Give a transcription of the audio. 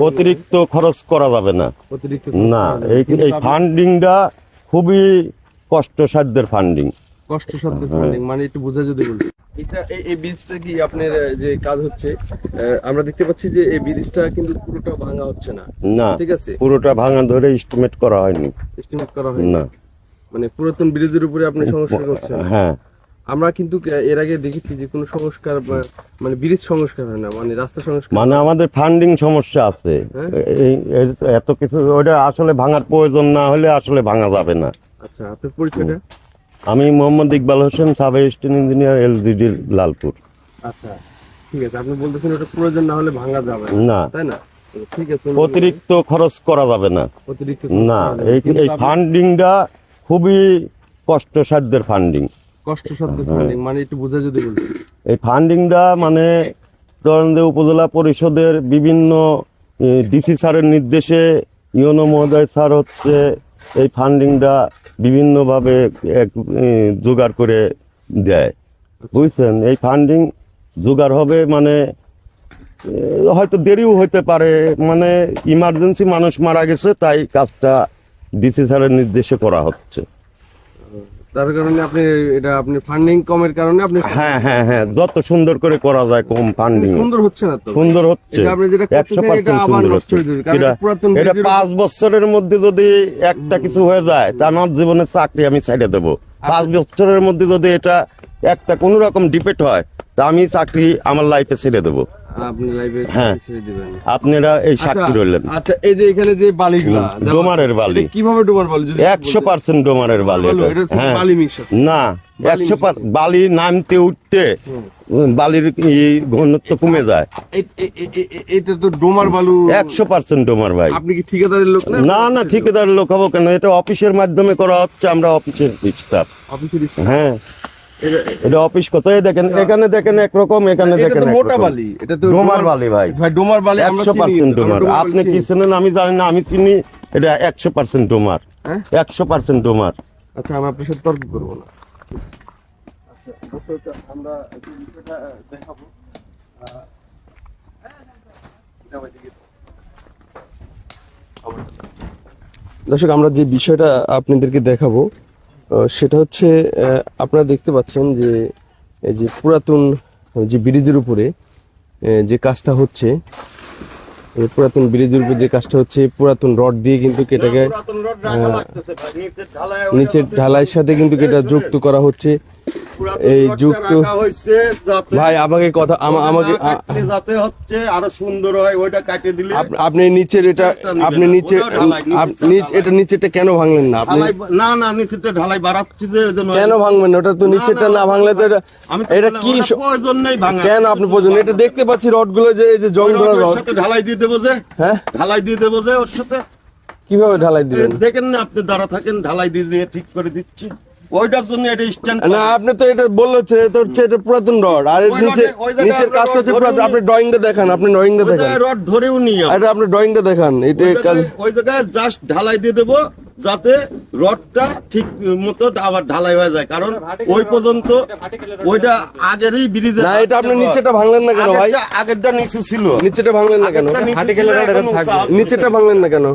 অতিরিক্ত খরচ করা যাবে না। না। এই ফান্ডিংটা খুবই কষ্টসাধ্যের ফান্ডিং কষ্টসাধ্য হ্যাঁ। মানে একটু বোঝা যদি বলতে এটা এই- ব্রিজটা কি আপনার যে কাজ হচ্ছে আমরা দেখতে পাচ্ছি যে এই ব্রিজটা কিন্তু পুরোটা ভাঙা হচ্ছে না। না ঠিক আছে? পুরোটা ভাঙা ধরে এস্টিমেট করা হয়নি। এস্টিমেট করা হয়নি। না। মানে পুরাতন ব্রিজের উপরে আপনি সংস্কার করছেন। হ্যাঁ। আমরা কিন্তু এর আগে দেখেছি যে কোনো সংস্কার মানে ব্রিজ সংস্কার হয় না মানে রাস্তা সংস্কার মানে আমাদের ফান্ডিং সমস্যা আছে। হ্যাঁ? এই- এত কিছু ওটা আসলে ভাঙার প্রয়োজন না হলে আসলে ভাঙা যাবে না। আচ্ছা আপনার পরিচয়টা? আমি Mohammad Iqbal Hossain sub assistant engineer LGD Lalpur. আচ্ছা ঠিক আছে আপনি বলতেছেন ওটা প্রয়োজন না হলে ভাঙা যাবে না। তাই না? ঠিক আছে অতিরিক্ত খরচ করা যাবে না। অতিরিক্ত না এই ফান্ডিংটা খুবই কষ্টসাধ্যের ফান্ডিং কষ্টসাধ্য হ্যাঁ। funding, মানে একটু বোঝা যদি এই ফান্ডিংটা মানে ধরেন উপজেলা পরিষদের বিভিন্ন ডিসি স্যারের নির্দেশে ইউনো মহোদয় স্যার হচ্ছে এই ফান্ডিংটা বিভিন্নভাবে এক জোগাড় করে দেয়। বুঝছেন? এই ফান্ডিং জোগাড় হবে মানে হয়তো দেরিও হতে পারে মানে ইমার্জেন্সি মানুষ মারা গেছে তাই কাজটা ডিসি স্যারের নির্দেশে করা হচ্ছে। তার কারণে আপনি এটা আপনি ফান্ডিং কমের কারণে আপনি হ্যাঁ হ্যাঁ হ্যাঁ যত সুন্দর করে করা যায় কম ফান্ডিং সুন্দর হচ্ছে না তো? সুন্দর হচ্ছে। এটা আপনি যেটা করতেছেন, এটা আবার নষ্ট হয়ে যাবে। কারণ পুরাতন এটা ব্রিজের পাঁচ বছরের মধ্যে যদি একটা কিছু হয়ে যায় তা আমার জীবনের চাকরি আমি ছেড়ে দেবো। পাঁচ বছরের মধ্যে যদি এটা একটা কোন রকম ডিপেট হয় তা আমি চাকরি আমার লাইফে ছেড়ে দেবো। হ্যাঁ। আপনারা এই সাক্ষী আচ্ছা, রইলেন। আচ্ছা এই যে এখানে যে বালিগুলা ডোমারের বালি। কীভাবে ডোমার বালি? একশো পার্সেন্ট ডোমারের বালি হ্যাঁ। না একশো বালি নামতে উঠতে বালির ঘনত্ব কমে যায়। এটা তো ডোমার বালু একশো পার্সেন্ট ডোমার ভাই। আপনি কি ঠিকাদারের লোক না? না না ঠিকাদার লোক? হব কেন? এটা অফিসের মাধ্যমে করা হচ্ছে আমরা অফিসের স্টাফ অফিসের হ্যাঁ। এটা- অফিস কোথায় দেখেন এখানে দেখেন একরকম এখানে দেখেন মোটা বালি এটা তো ডোমার বালি ভাই। ভাই ডোমার বালি একশো পার্সেন্ট ডোমার। আপনি কি। চেনেন? আমি জানি না আমি চিনি এটা একশো পার্সেন্ট ডোমার। হ্যাঁ? একশো পার্সেন্ট ডোমার। আচ্ছা আমি আপনার সাথে তর্ক করব না। আমরা বিষয়টা দেখাবো দর্শক আমরা যে বিষয়টা আপনাদেরকে দেখাবো সেটা হচ্ছে আপনারা দেখতে পাচ্ছেন যে এই যে পুরাতন যে ব্রিজের উপরে যে কাজটা হচ্ছে পুরাতন ব্রিজের উপরে যে কাজটা হচ্ছে পুরাতন রড দিয়ে কিন্তু এটাকে নিচের ঢালাইয়ের সাথে কিন্তু এটা যুক্ত করা হচ্ছে। এই যুক্ত ভাই আমাকে কথা আমাকে যাতে হচ্ছে আরও সুন্দর হয় ওইটা কাটিয়ে দিলে আপনি নিচের এটা আপনি নিচে এটা নিচেটা কেন ভাঙলেন না আপনি? না না নিচেরটা ঢালাই বাড়াচ্ছি যে কেন ভাঙবেন? ওটা তো না ভাঙলে তো এটা কি প্রয়োজন নেই ভাঙা কেন আপনি এটা দেখতে পাচ্ছি রডগুলো যে এই যে জং ধরা রড। সাথে ঢালাই দিয়ে দেবো যে। হ্যাঁ? ঢালাই দিয়ে দেবো যে ওর সাথে। কীভাবে ঢালাই দিবেন? দেখেন না আপনি দাঁড়া থাকেন ঢালাই দিয়ে দিয়ে ঠিক করে দিচ্ছি। ওইটার জন্য এটা স্ট্যান্ড না আপনি তো এটা বললে এটা হচ্ছে এটা পুরাতন রড। আর এর নিচে রডে- ওই জায়গায় নিচের কাজটা হচ্ছে পুরাতন। আপনি ড্রয়িংটা দেখান আপনি ড্রয়িংটা দেখান। রড ধরেও নিয়ে এটা আপনি ড্রয়িংটা দেখান এটা ওই জায়গায়- জাস্ট ঢালাই দিয়ে দেবো যাতে রডটা ঠিক মতো আবার ঢালাই হয়ে যায়। কারণ ওই পর্যন্ত ওইটা আগেরই না এটা আপনি নিচেটা ভাঙলেন না কেন ভাই? আগেরটা নিচে ছিল। নিচেটা ভাঙলেন না কেন। নিচেটা ভাঙলেন না কেন?